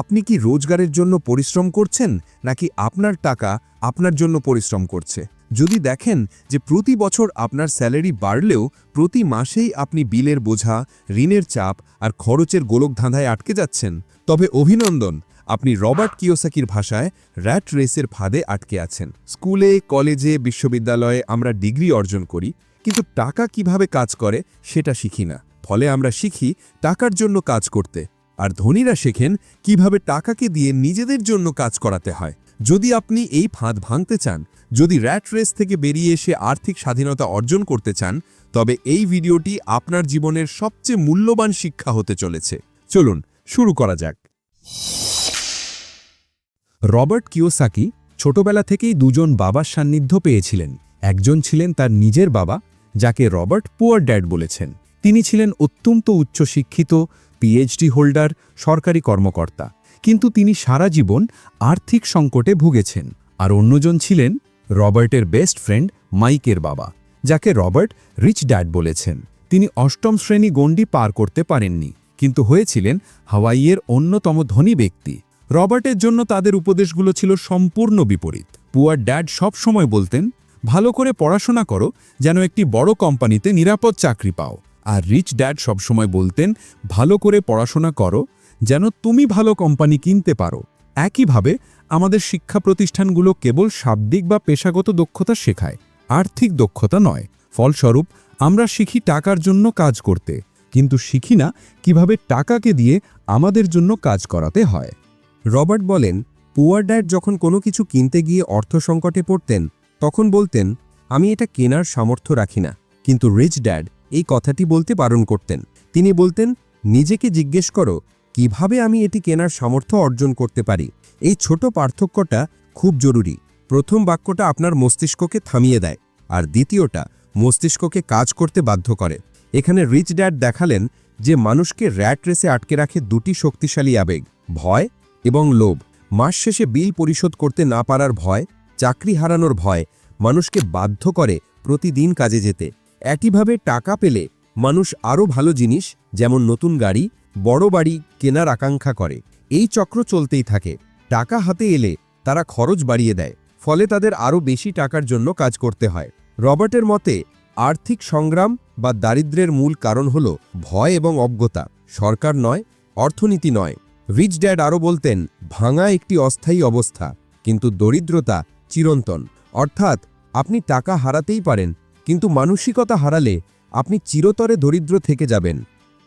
আপনি কি রোজগারের জন্য পরিশ্রম করছেন, নাকি আপনার টাকা আপনার জন্য পরিশ্রম করছে? যদি দেখেন যে প্রতি বছর আপনার স্যালারি বাড়লেও প্রতি মাসেই আপনি বিলের বোঝা, ঋণের চাপ আর খরচের গোলকধাঁধায় আটকে যাচ্ছেন, তবে অভিনন্দন, আপনি রবার্ট কিওসাকির ভাষায় র্যাট রেসের ফাঁদে আটকে আছেন। স্কুলে, কলেজে, বিশ্ববিদ্যালয়ে আমরা ডিগ্রি অর্জন করি, কিন্তু টাকা কীভাবে কাজ করে সেটা শিখি না। ফলে আমরা শিখি টাকার জন্য কাজ করতে। আর ধনীরা শেখেন কীভাবে টাকাকে দিয়ে নিজেদের জন্য কাজ করাতে হয়। যদি আপনি এই ফাঁদ ভাঙতে চান, যদি র্যাট রেস থেকে বেরিয়ে এসে আর্থিক স্বাধীনতা অর্জন করতে চান, তবে এই ভিডিওটি আপনার জীবনের সবচেয়ে মূল্যবান শিক্ষা হতে চলেছে। চলুন, শুরু করা যাক। রবার্ট কিওসাকি ছোটবেলা থেকেই দুজন বাবার সান্নিধ্য পেয়েছিলেন। একজন ছিলেন তার নিজের বাবা, যাকে রবার্ট পুয়ার ড্যাড বলেছেন। তিনি ছিলেন অত্যন্ত উচ্চশিক্ষিত পিএইচডি হোল্ডার সরকারি কর্মকর্তা। কিন্তু তিনি সারা জীবন আর্থিক সংকটে ভুগেছেন। আর অন্যজন ছিলেন রবার্টের বেস্ট ফ্রেন্ড মাইকের বাবা, যাকে রবার্ট রিচ ড্যাড বলেছেন। তিনি অষ্টম শ্রেণি গণ্ডি পার করতে পারেননি, কিন্তু হয়েছিলেন হাওয়াইয়ের অন্যতম ধনী ব্যক্তি। রবার্টের জন্য তাদের উপদেশগুলো ছিল সম্পূর্ণ বিপরীত। পুয়ার ড্যাড সবসময় বলতেন, ভালো করে পড়াশোনা করো, যেন একটি বড় কোম্পানিতে নিরাপদ চাকরি পাও। আর রিচ ড্যাড সবসময় বলতেন, ভালো করে পড়াশোনা করো, যেন তুমি ভালো কোম্পানি কিনতে পারো। একইভাবে, আমাদের শিক্ষা প্রতিষ্ঠানগুলো কেবল শাব্দিক বা পেশাগত দক্ষতা শেখায়, আর্থিক দক্ষতা নয়। ফলস্বরূপ, আমরা শিখি টাকার জন্য কাজ করতে, কিন্তু শিখি না কীভাবে টাকাকে দিয়ে আমাদের জন্য কাজ করাতে হয়। রবার্ট বলেন, পুয়ার ড্যাড যখন কোনো কিছু কিনতে গিয়ে অর্থ সংকটে পড়তেন, তখন বলতেন, আমি এটা কেনার সামর্থ্য রাখি না, কিন্তু রিচ ড্যাড এই কথাটি বলতে বারণ করতেন। তিনি বলতেন, নিজেকে জিজ্ঞেস করো, কীভাবে আমি এটি কেনার সামর্থ্য অর্জন করতে পারি? এই ছোট পার্থক্যটা খুব জরুরি। প্রথম বাক্যটা আপনার মস্তিষ্ককে থামিয়ে দেয়, আর দ্বিতীয়টা মস্তিষ্ককে কাজ করতে বাধ্য করে। এখানে রিচ ড্যাড দেখালেন যে মানুষকে র্যাট রেসে আটকে রাখে দুটি শক্তিশালী আবেগ, ভয় এবং লোভ। মাস শেষে বিল পরিশোধ করতে না পারার ভয়, চাকরি হারানোর ভয়, মানুষকে বাধ্য করে প্রতিদিন কাজে যেতে। একইভাবে টাকা পেলে মানুষ আরও ভালো জিনিস, যেমন নতুন গাড়ি, বড় বাড়ি কেনার আকাঙ্ক্ষা করে। এই চক্র চলতেই থাকে। টাকা হাতে এলে তারা খরচ বাড়িয়ে দেয়, ফলে তাদের আরও বেশি টাকার জন্য কাজ করতে হয়। রবার্টের মতে, আর্থিক সংগ্রাম বা দারিদ্র্যের মূল কারণ হল ভয় এবং অজ্ঞতা। সরকার নয়, অর্থনীতি নয়। রিচ ড্যাড আরও বলতেন, ভাঙা একটি অস্থায়ী অবস্থা, কিন্তু দরিদ্রতা চিরন্তন। অর্থাৎ, আপনি টাকা হারাতেই পারেন কিন্তু মানসিকতা হারালে আপনি চিরতরে দরিদ্র থেকে যাবেন।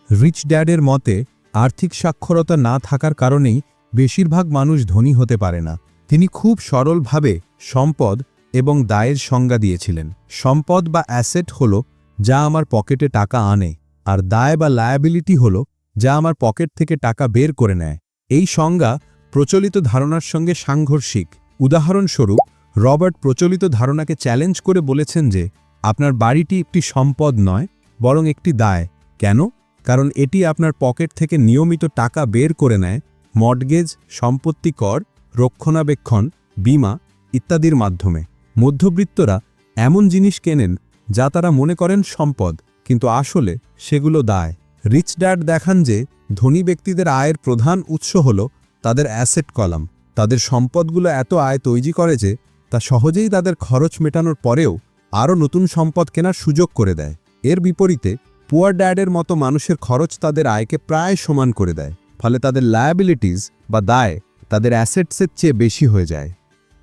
রিচ ড্যাডের মতে, আর্থিক সাক্ষরতা না থাকার কারণেই বেশিরভাগ মানুষ ধনী হতে পারে না। তিনি খুব সরলভাবে সম্পদ এবং দায়ের সংজ্ঞা দিয়েছিলেন। সম্পদ বা অ্যাসেট হল, যা আমার পকেটে টাকা আনে, আর দায় বা লায়াবিলিটি হল, যা আমার পকেট থেকে টাকা বের করে নেয়। এই সংজ্ঞা প্রচলিত ধারণার সঙ্গে সাংঘর্ষিক। উদাহরণস্বরূপ, রবার্ট প্রচলিত ধারণাকে চ্যালেঞ্জ করে বলেছেন যে আপনার বাড়িটি একটি সম্পদ নয়, বরং একটি দায়। কেন? কারণ এটি আপনার পকেট থেকে নিয়মিত টাকা বের করে নেয়, মর্টগেজ, সম্পত্তি কর, রক্ষণাবেক্ষণ, বিমা ইত্যাদির মাধ্যমে। মধ্যবৃত্তরা এমন জিনিস কেনেন যা তারা মনে করেন সম্পদ, কিন্তু আসলে সেগুলো দায়। রিচ ড্যাড দেখান যে ধনী ব্যক্তিদের আয়ের প্রধান উৎস হল তাদের অ্যাসেট কলাম। তাদের সম্পদগুলো এত আয় তৈরি করে যে তা সহজেই তাদের খরচ মেটানোর পরেও আরও নতুন সম্পদ কেনার সুযোগ করে দেয়। এর বিপরীতে, পুয়ার ড্যাডের মতো মানুষের খরচ তাদের আয়কে প্রায় সমান করে দেয়, ফলে তাদের লায়াবিলিটিস বা দায় তাদের অ্যাসেটসের চেয়ে বেশি হয়ে যায়।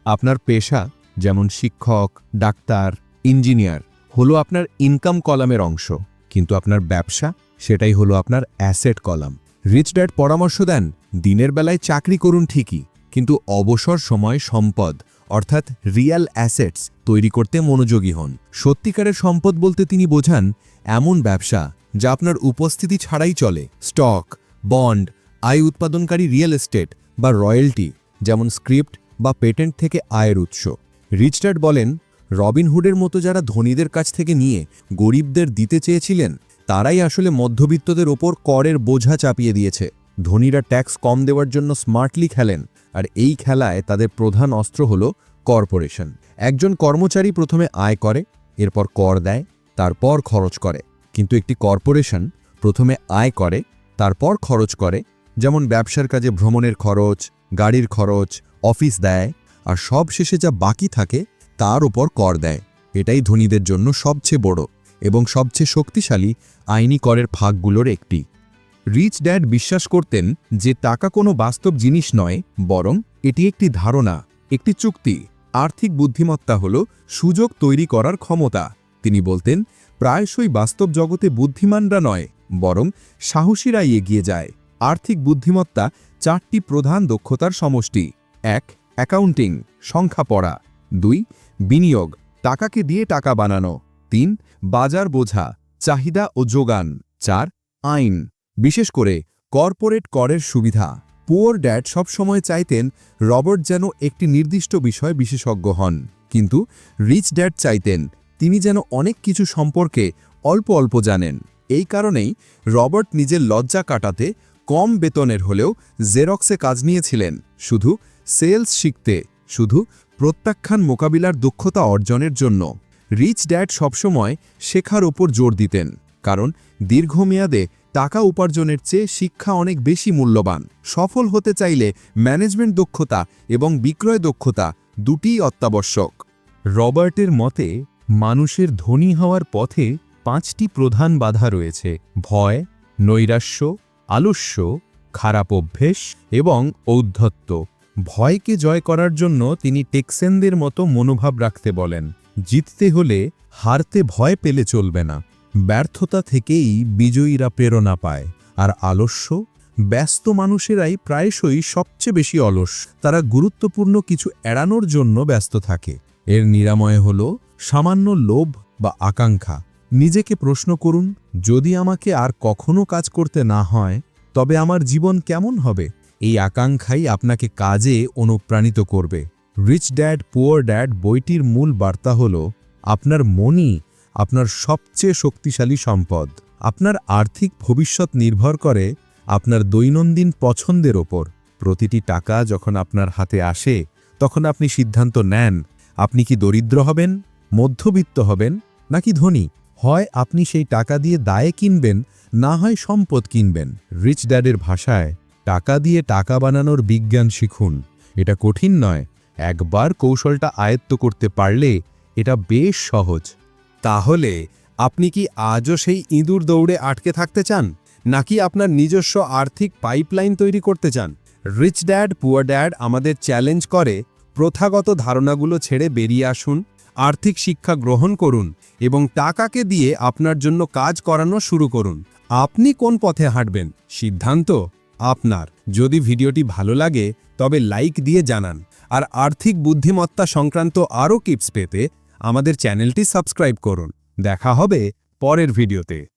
আপনার পেশা, যেমন শিক্ষক, ডাক্তার ইঞ্জিনিয়ার হলো আপনার ইনকাম কলামের অংশ, কিন্তু আপনার ব্যবসা, সেটাই হলো আপনার অ্যাসেট কলাম। রিচ ড্যাড পরামর্শ দেন, দিনের বেলায় চাকরি করুন ঠিকই, কিন্তু অবসর সময় সম্পদ অর্থাৎ রিয়াল অ্যাসেটস তৈরি করতে মনোযোগী হন। সত্যিকারের সম্পদ বলতে তিনি বোঝান, এমন ব্যবসা যা আপনার উপস্থিতি ছাড়াই চলে। স্টক বন্ড আয় উৎপাদনকারী রিয়েল এস্টেট বা রয়্যালটি যেমন স্ক্রিপ্ট বা পেটেন্ট থেকে আয়ের উৎস। রিচডার্ড বলেন রবিনহুডের মতো যারা ধনীদের কাছ থেকে নিয়ে গরিবদের দিতে চেয়েছিলেন, তারাই আসলে মধ্যবিত্তদের ওপর করের বোঝা চাপিয়ে দিয়েছে। ধনীরা ট্যাক্স কম দেওয়ার জন্য স্মার্টলি খেলেন। আর এই খেলায় তাদের প্রধান অস্ত্র হল কর্পোরেশন। একজন কর্মচারী প্রথমে আয় করে, এরপর কর দেয়, তারপর খরচ করে। কিন্তু একটি কর্পোরেশন প্রথমে আয় করে, তারপর খরচ করে, যেমন ব্যবসার কাজে ভ্রমণের খরচ, গাড়ির খরচ, অফিস দেয়, আর সব শেষে যা বাকি থাকে, তার ওপর কর দেয়। এটাই ধনীদের জন্য সবচেয়ে বড় এবং সবচেয়ে শক্তিশালী আইনি করের ফাঁকগুলোর একটি। রিচ ড্যাড বিশ্বাস করতেন যে টাকা কোনো বাস্তব জিনিস নয়, বরং এটি একটি ধারণা, একটি চুক্তি। আর্থিক বুদ্ধিমত্তা হল সুযোগ তৈরি করার ক্ষমতা। তিনি বলতেন, প্রায়শই বাস্তব জগতে বুদ্ধিমানরা নয়, বরং সাহসীরাই এগিয়ে যায়। আর্থিক বুদ্ধিমত্তা চারটি প্রধান দক্ষতার সমষ্টি। এক, অ্যাকাউন্টিং, সংখ্যা পড়া। দুই, বিনিয়োগ, টাকাকে দিয়ে টাকা বানানো। তিন, বাজার বোঝা, চাহিদা ও যোগান। চার, আইন। বিশেষ করে কর্পোরেট করের সুবিধা। পুয়ার ড্যাড সবসময় চাইতেন রবার্ট যেন একটি নির্দিষ্ট বিষয়ে বিশেষজ্ঞ হন, কিন্তু রিচ ড্যাড চাইতেন তিনি যেন অনেক কিছু সম্পর্কে অল্প অল্প জানেন। এই কারণেই রবার্ট নিজের লজ্জা কাটাতে কম বেতনের হলেও জেরক্সে কাজ নিয়েছিলেন, শুধু সেলস শিখতে, শুধু প্রত্যাখ্যান মোকাবিলার দক্ষতা অর্জনের জন্য। রিচ ড্যাড সবসময় শেখার ওপর জোর দিতেন। কারণ দীর্ঘমেয়াদে টাকা উপার্জনের চেয়ে শিক্ষা অনেক বেশি মূল্যবান। সফল হতে চাইলে ম্যানেজমেন্ট দক্ষতা এবং বিক্রয় দক্ষতা দুটিই অত্যাবশ্যক। রবার্টের মতে, মানুষের ধনী হওয়ার পথে পাঁচটি প্রধান বাধা রয়েছে। ভয়, নৈরাশ্য, আলস্য, খারাপ অভ্যেস এবং ঔদ্ধত্য। ভয়কে জয় করার জন্য তিনি টেক্সেনদের মতো মনোভাব রাখতে বলেন। জিততে হলে হারতে ভয় পেলে চলবে না। ব্যর্থতা থেকেই বিজয়ীরা প্রেরণা পায়। আর আলস্য? ব্যস্ত মানুষেরাই প্রায়শই সবচেয়ে বেশি অলস। তারা গুরুত্বপূর্ণ কিছু এড়ানোর জন্য ব্যস্ত থাকে। এর নিরাময় হল সামান্য লোভ বা আকাঙ্ক্ষা। নিজেকে প্রশ্ন করুন, যদি আমাকে আর কখনো কাজ করতে না হয়, তবে আমার জীবন কেমন হবে? এই আকাঙ্ক্ষাই আপনাকে কাজে অনুপ্রাণিত করবে। রিচ ড্যাড, পুয়ার ড্যাড বইটির মূল বার্তা হল, আপনার মনই আপনার সবচেয়ে শক্তিশালী সম্পদ। আপনার আর্থিক ভবিষ্যৎ নির্ভর করে আপনার দৈনন্দিন পছন্দের ওপর। প্রতিটি টাকা যখন আপনার হাতে আসে, তখন আপনি সিদ্ধান্ত নেন, আপনি কি দরিদ্র হবেন, মধ্যবিত্ত হবেন, নাকি ধনী? হয় আপনি সেই টাকা দিয়ে দায়ে কিনবেন, না হয় সম্পদ কিনবেন। রিচ ড্যাডের ভাষায়, টাকা দিয়ে টাকা বানানোর বিজ্ঞান শিখুন। এটা কঠিন নয়। একবার কৌশলটা আয়ত্ত করতে পারলে এটা বেশ সহজ। তাহলে আপনি কি আজও সেই ইঁদুর দৌড়ে আটকে থাকতে চান? নাকি আপনার নিজস্ব আর্থিক পাইপলাইন তৈরি করতে চান? রিচ ড্যাড, পুয়ার ড্যাড আমাদের চ্যালেঞ্জ করে। প্রথাগত ধারণাগুলো ছেড়ে বেরিয়ে আসুন, আর্থিক শিক্ষা গ্রহণ করুন এবং টাকাকে দিয়ে আপনার জন্য কাজ করানো শুরু করুন। আপনি কোন পথে হাঁটবেন? সিদ্ধান্ত আপনার। যদি ভিডিওটি ভালো লাগে, তবে লাইক দিয়ে জানান। আর আর্থিক বুদ্ধিমত্তা সংক্রান্ত আরও টিপস পেতে আমাদের চ্যানেলটি সাবস্ক্রাইব করুন দেখা হবে পরের ভিডিওতে।